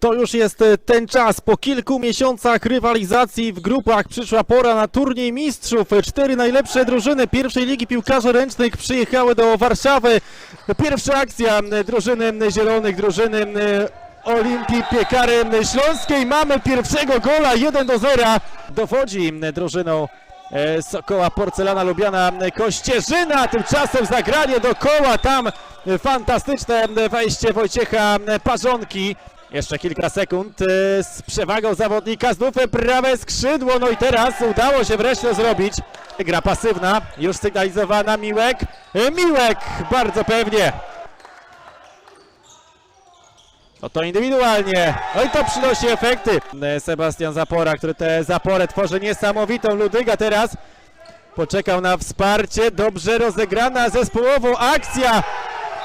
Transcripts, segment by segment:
To już jest e, ten czas. Po kilku miesiącach rywalizacji w grupach przyszła pora na turniej mistrzów. Cztery najlepsze drużyny pierwszej ligi piłkarzy ręcznych przyjechały do Warszawy. Pierwsza akcja drużyny zielonych, drużyny Olimpii Piekary Śląskiej. Mamy pierwszego gola 1 do 0. Dowodzi drużyną e, Sokoła Porcelana Lubiana Kościerzyna. Tymczasem zagranie do koła. Tam e, fantastyczne wejście Wojciecha Parzonki. Jeszcze kilka sekund e, z przewagą zawodnika. Znów prawe skrzydło. No i teraz udało się wreszcie zrobić. Gra pasywna, już sygnalizowana Miłek. E, Miłek bardzo pewnie. No to indywidualnie. No i to przynosi efekty. E, Sebastian Zapora, który tę zaporę tworzy niesamowitą. Ludyga teraz poczekał na wsparcie. Dobrze rozegrana zespołowo akcja.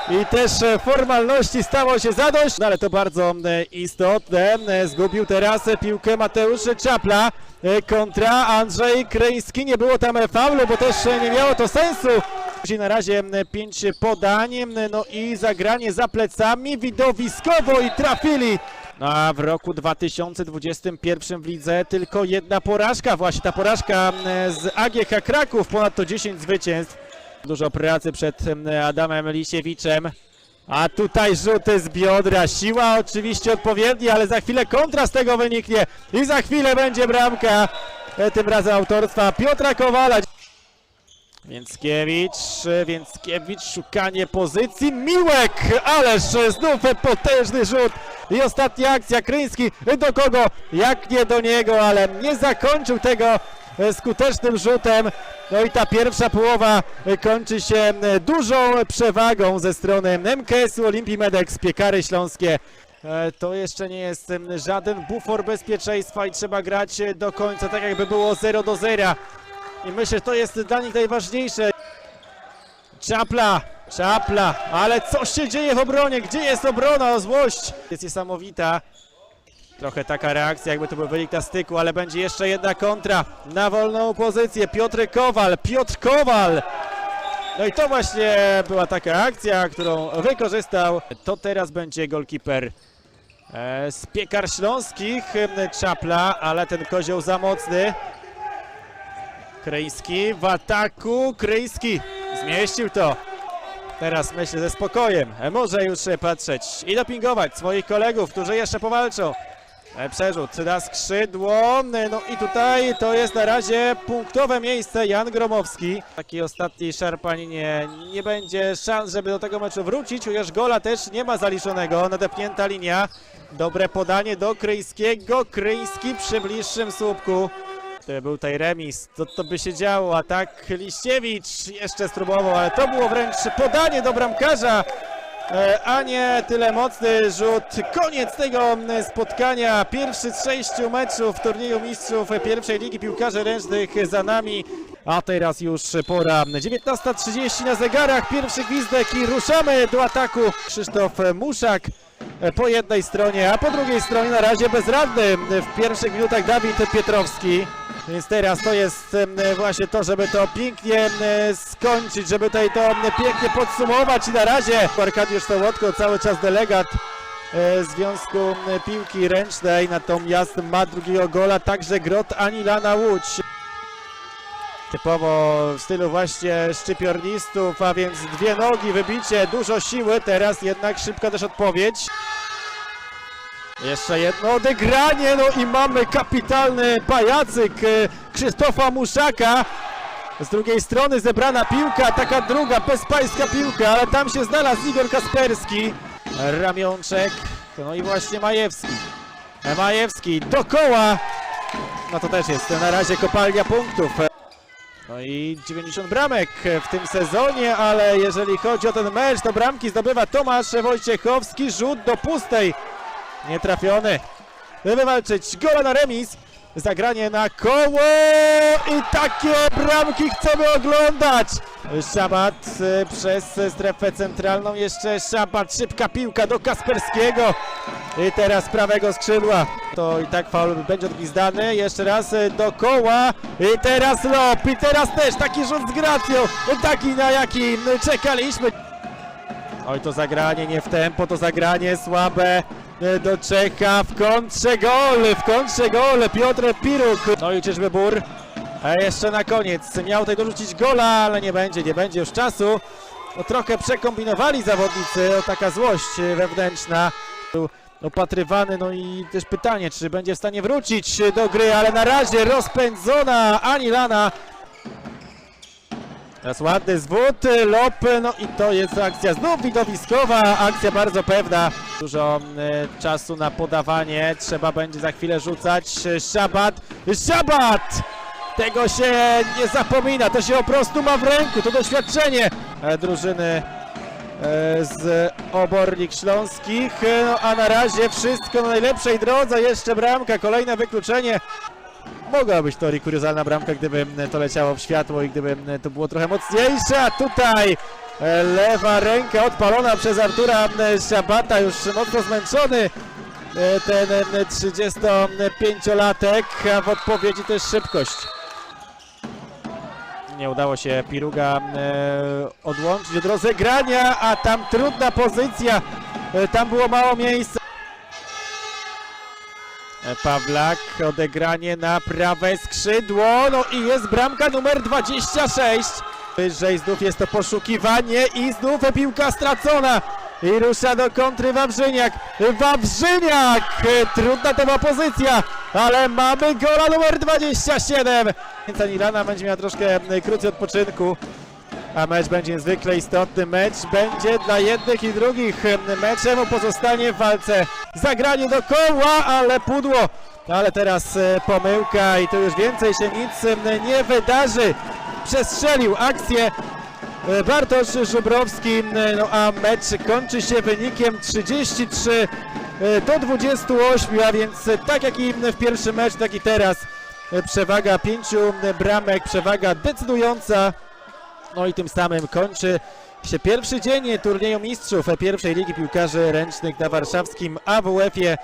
I też e, formalności stało się zadość, no ale to bardzo e, istotne. E, Zgubił teraz piłkę Mateusz Czapla kontra Andrzej Kryński. Nie było tam faulu, bo też nie miało to sensu. Na razie pięć podań, no i zagranie za plecami widowiskowo i trafili. No a w roku 2021 w lidze tylko jedna porażka, właśnie ta porażka z AGH Kraków, ponadto 10 zwycięstw. Dużo pracy przed em, Adamem Lisiewiczem. A tutaj rzuty z biodra. Siła oczywiście odpowiednia, ale za chwilę kontra z tego wyniknie. I za chwilę będzie bramka. e, Tym razem autorstwa Piotra Kowala. Więckiewicz, e, Więckiewicz, szukanie pozycji. Miłek, ależ znów potężny rzut. I ostatnia akcja. Kryński do kogo? Jak nie do niego, ale nie zakończył tego e, skutecznym rzutem. No i ta pierwsza połowa e, kończy się e, dużą przewagą ze strony MKS-u Olimpii Medex Piekary Śląskie. E, To jeszcze nie jest żaden bufor bezpieczeństwa i trzeba grać do końca, tak jakby było 0 do 0. I myślę, że to jest dla nich najważniejsze. Czapla, czapla, ale co się dzieje w obronie? Gdzie jest obrona? O złość jest niesamowita. Trochę taka reakcja, jakby to był wynik na styku, ale będzie jeszcze jedna kontra na wolną pozycję. Piotr Kowal, Piotr Kowal. No i to właśnie była taka akcja, którą wykorzystał. To teraz będzie golkiper e, z Piekar Śląskich, Czapla, ale ten kozioł za mocny. Kryjski w ataku, Kryjski zmieścił to. Teraz myślę ze spokojem. E, Może już patrzeć i dopingować swoich kolegów, którzy jeszcze powalczą. E, Przerzut na skrzydło. E, No i tutaj to jest na razie punktowe miejsce. Jan Gromowski. Takiej ostatniej szarpaninie nie będzie szans, żeby do tego meczu wrócić. Chociaż gola też nie ma zaliczonego. Nadepnięta linia. Dobre podanie do Kryjskiego. Kryjski przy bliższym słupku. To był tutaj remis, to, to by się działo, a tak Liściewicz jeszcze spróbował, ale to było wręcz podanie do bramkarza, a nie tyle mocny rzut. Koniec tego m, spotkania, pierwszy z sześciu meczów w turnieju mistrzów pierwszej ligi piłkarzy ręcznych za nami. A teraz już pora 19.30 na zegarach, pierwszy gwizdek i ruszamy do ataku. Krzysztof Muszak e, po jednej stronie, a po drugiej stronie na razie bezradny w pierwszych minutach Dawid Pietrowski. Więc teraz to jest em, właśnie to, żeby to pięknie skończyć, żeby tutaj to pięknie podsumować i na razie Arkadiusz Sołotko, cały czas delegat e, Związku Piłki Ręcznej, natomiast ma drugiego gola także Grot Anilana Łódź. Typowo w stylu właśnie szczypiornistów, a więc dwie nogi, wybicie, dużo siły, teraz jednak szybka też odpowiedź. Jeszcze jedno odegranie, no i mamy kapitalny pajacyk e, Krzysztofa Muszaka. Z drugiej strony zebrana piłka, taka druga, bezpańska piłka, ale tam się znalazł Igor Kasperski. Ramionczek, no i właśnie Majewski. Majewski do koła. No to też jest na razie kopalnia punktów. No i 90 bramek w tym sezonie, ale jeżeli chodzi o ten mecz, to bramki zdobywa Tomasz Wojciechowski, rzut do pustej. Nietrafiony. Wywalczyć gola na remis. Zagranie na koło i takie bramki chcemy oglądać. Szabat y, przez strefę centralną. Jeszcze Szabat, szybka piłka do Kasperskiego. I teraz prawego skrzydła. To i tak faul będzie odgwizdany. Jeszcze raz y, do koła. I teraz lop. I teraz też taki rzut z gracją. Taki na jaki czekaliśmy. Oj, to zagranie nie w tempo, to zagranie słabe e, do Czecha w kontrze gol, w kontrze gol Piotr Piruk. No i czyżby Bur a jeszcze na koniec miał tutaj dorzucić gola, ale nie będzie, nie będzie już czasu. No, trochę przekombinowali zawodnicy, taka złość e, wewnętrzna. Opatrywany, no i też pytanie, czy będzie w stanie wrócić do gry, ale na razie rozpędzona Anilana. Teraz ładny zwód, lop, no i to jest akcja znów widowiskowa, akcja bardzo pewna. Dużo e, czasu na podawanie, trzeba będzie za chwilę rzucać. Szabat, Szabat! Tego się nie zapomina, to się po prostu ma w ręku, to doświadczenie e, drużyny e, z Obornik Śląskich, E, no, a na razie wszystko na najlepszej drodze, jeszcze bramka, kolejne wykluczenie. Mogła być to kuriozalna bramka, gdyby to leciało w światło i gdyby to było trochę mocniejsze, a tutaj e, lewa ręka odpalona przez Artura e, Szabata, już mocno zmęczony e, ten e, 35-latek, a w odpowiedzi też szybkość. Nie udało się Piruga e, odłączyć od rozegrania, a tam trudna pozycja, e, tam było mało miejsca. E, Pawlak, odegranie na prawe skrzydło, no i jest bramka numer 26. Wyżej znów jest to poszukiwanie i znów piłka stracona. I rusza do kontry Wawrzyniak. Wawrzyniak! Trudna to była pozycja, ale mamy gola numer 27. Więc Anilana będzie miała troszkę krócej odpoczynku. A mecz będzie niezwykle istotny. Mecz będzie dla jednych i drugich meczem. Pozostanie w walce zagranie do koła, ale pudło. Ale teraz e, pomyłka i tu już więcej się nic nie wydarzy. Przestrzelił akcję Bartosz Żubrowski, e, no a mecz kończy się wynikiem 33 e, do 28, a więc e, tak jak i w pierwszym mecz, tak i teraz e, przewaga pięciu bramek, przewaga decydująca no i tym samym kończy się pierwszy dzień turnieju mistrzów pierwszej ligi piłkarzy ręcznych na warszawskim AWF-ie.